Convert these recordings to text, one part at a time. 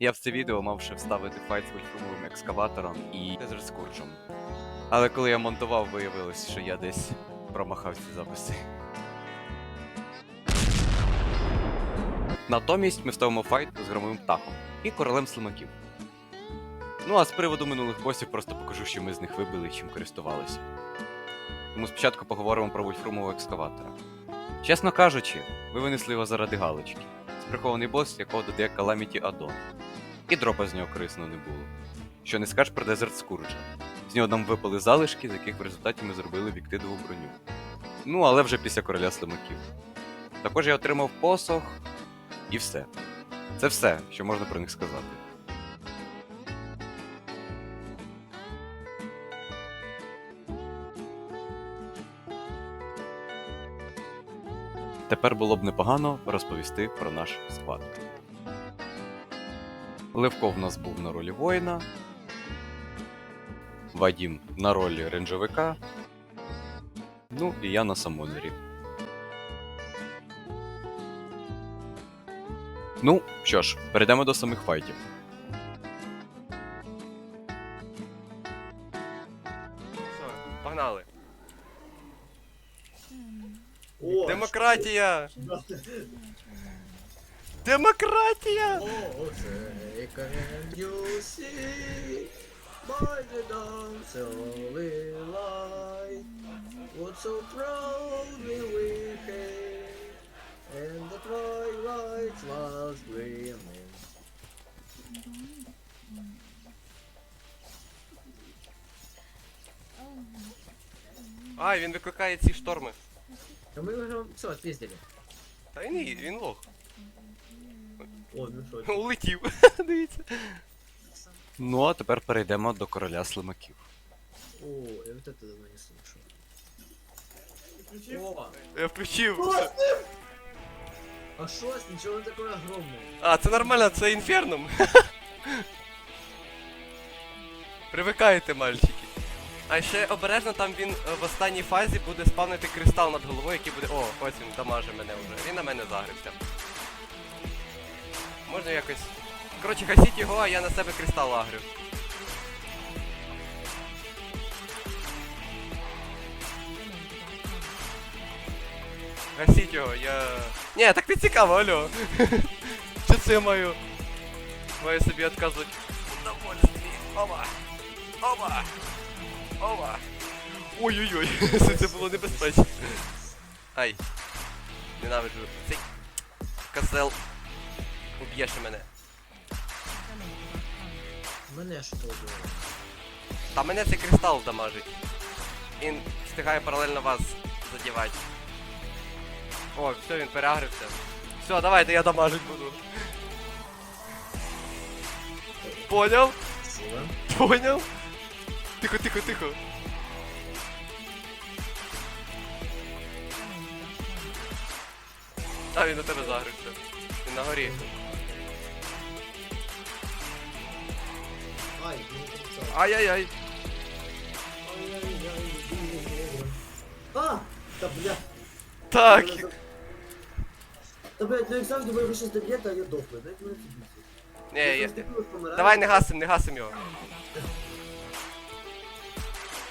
Я в це відео мав ще вставити файт з вольфрамовим екскаватором і Scourge'ом. Але коли я монтував, виявилось, що я десь промахав ці записи. Натомість ми ставимо файт з громовим птахом і королем слимаків. Ну а з приводу минулих босів просто покажу, що ми з них вибили і чим користувалися. Тому спочатку поговоримо про вольфрамового екскаватора. Чесно кажучи, ви винесли його заради галочки. Це прихований бос, якого додає Calamity Addon. І дропа з нього корисного не було. Що не скажеш про Desert Scourge. З нього нам випали залишки, з яких в результаті ми зробили віктидову броню. Ну, але вже після короля слимаків. Також я отримав посох і все. Це все, що можна про них сказати. Тепер було б непогано розповісти про наш склад. Левко в нас був на ролі воїна, Вадім на ролі рейнджовика, ну і я на самонері. Ну, що ж, перейдемо до самих файтів. Все, погнали. Демократія! Демократія! Oh, say, can you see by the dawn's early light what so proudly we hailed, and the twilight's last gleaming? А, він викликає ці шторми. А мы уже все отпиздили. Та він, і- він лох. О, ну что? Улетів. Дивіться. Ну а тепер перейдемо до короля слимаків. О, я вот это давно не слышал. О, Я включив. а шо, с- ничего он такой огромный. А, це нормально, це інферном. Привикаєте, мальчики. А ще обережно там він е, в останній фазі буде спавнити кристал над головою, який буде. О, ось він дамаже мене вже. Він на мене загрився. Можна якось. Коротше, гасіть його, а я на себе кристал агрю. Гасіть його, я. Ні, так не цікаво, алло. Що це я маю? Маю собі відказувати удовольствие. Оба! Оба! Оба! Ой-ой-ой, це, було небезпечно. Ай. Ненавиджу. Цей козел. Уб'єш мене. Мене що було? Та мене цей кристал дамажить. Він встигає паралельно вас задівати. О, все, він переагрився. Все, давайте я дамажить буду. Поняв? Спасибо. Поняв? Тихо, тихо, тихо. А, він на тебе загрився. Він на горі. Ай, ну это Ай-яй-яй. А! Да бля! Так. Да блядь, ну Александр, думаю, вы сейчас добьете, а я дохну. Дайте мне отъебитесь. Ні, я... заступилась, помираю. Давай не гасим, не гасим його.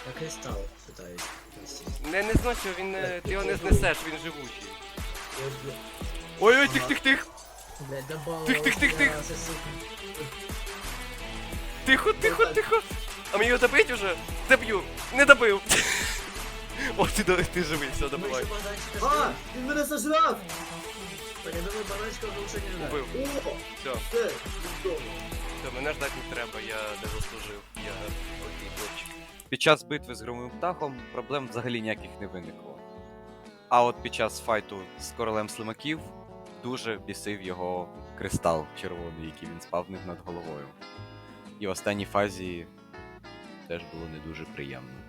Я кристалл пытаюсь. носить. Не, не зносив, він е, ти його не знесеш, він живучий. Я жду. Ой-ой, тих-тих-тих! Блядь, добавил. Тих, тих, тих, тих. Тихо, тихо, тихо! А мені його добить уже? Доб'ю! Не добив! О, ти, ти живий, все, добивай. А! Він мене сожрав! Так, я думаю, бананчика лучше не Убив. О! Все, Все, все, мене ждать не треба, я не заслужив. Я окей, хлопчик. Під час битви з громовим птахом проблем взагалі ніяких не виникло. А от під час файту з королем слимаків дуже бісив його кристал червоний, який він спавнив над головою. І в останній фазі теж було не дуже приємно.